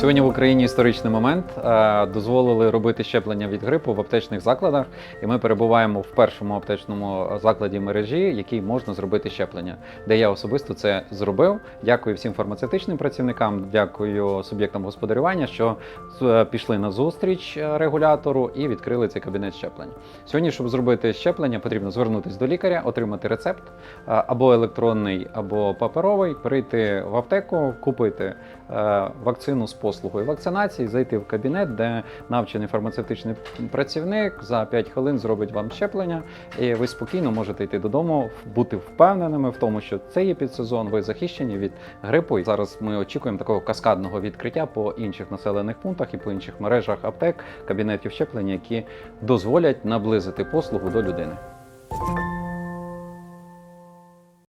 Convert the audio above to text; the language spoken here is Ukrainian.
Сьогодні в Україні історичний момент. Е, Дозволили робити щеплення від грипу в аптечних закладах, і ми перебуваємо в першому аптечному закладі мережі, який можна зробити щеплення, де я особисто це зробив. Дякую всім фармацевтичним працівникам, дякую суб'єктам господарювання, що е, пішли на зустріч е, регулятору і відкрили цей кабінет щеплення. Сьогодні, щоб зробити щеплення, потрібно звернутися до лікаря, отримати рецепт або електронний, або паперовий, прийти в аптеку, купити вакцину з послугою вакцинації, зайти в кабінет, де навчений фармацевтичний працівник за 5 хвилин зробить вам щеплення, і ви спокійно можете йти додому, бути впевненими в тому, що це є підсезон, ви захищені від грипу. І зараз ми очікуємо такого каскадного відкриття по інших населених пунктах і по інших мережах аптек, кабінетів щеплення, які дозволять наблизити послугу до людини.